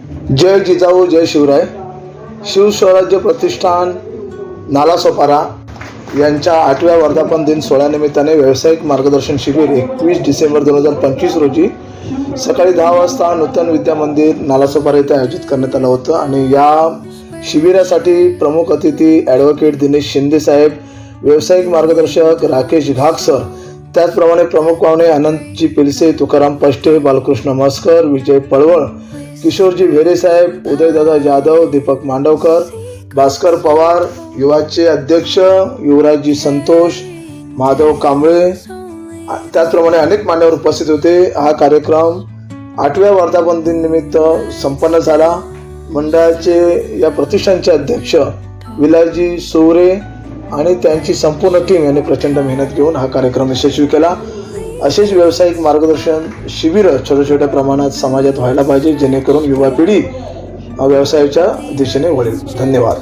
जय जिजाऊ जय शिवराय. शिवस्वराज्य प्रतिष्ठान नालासोपारा यांच्या आठव्या वर्धापन दिन सोहळ्यानिमित्ताने व्यावसायिक मार्गदर्शन शिबिर एकवीस डिसेंबर दोन हजार पंचवीस रोजी सकाळी दहा वाजता नूतन विद्या मंदिर नालासोपारा येथे आयोजित करण्यात आलं होतं. आणि या शिबिरासाठी प्रमुख अतिथी ॲडव्होकेट दिनेश शिंदे साहेब व्यावसायिक मार्गदर्शक राकेश घाक सर त्याचप्रमाणे प्रमुख पाहुणे आनंदजी पिलसे तुकाराम पष्टे बालकृष्ण मस्कर विजय पळवळ किशोरजी भेरेसाहेब उदयदादा जाधव दीपक मांडवकर भास्कर पवार युवाचे अध्यक्ष युवराजजी संतोष माधव कांबळे. त्याचप्रमाणे अनेक मान्यवर उपस्थित होते. हा कार्यक्रम आठव्या वर्धापन दिननिमित्त संपन्न झाला. मंडळाचे या प्रतिष्ठानचे अध्यक्ष विलाजी सोरे आणि त्यांची संपूर्ण टीम यांनी प्रचंड मेहनत घेऊन हा कार्यक्रम यशस्वी केला. असेच व्यावसायिक मार्गदर्शन शिबिरं छोट्या छोट्या प्रमाणात समाजात व्हायला पाहिजे जेणेकरून युवा पिढी व्यवसायाच्या दिशेने वळेल. धन्यवाद.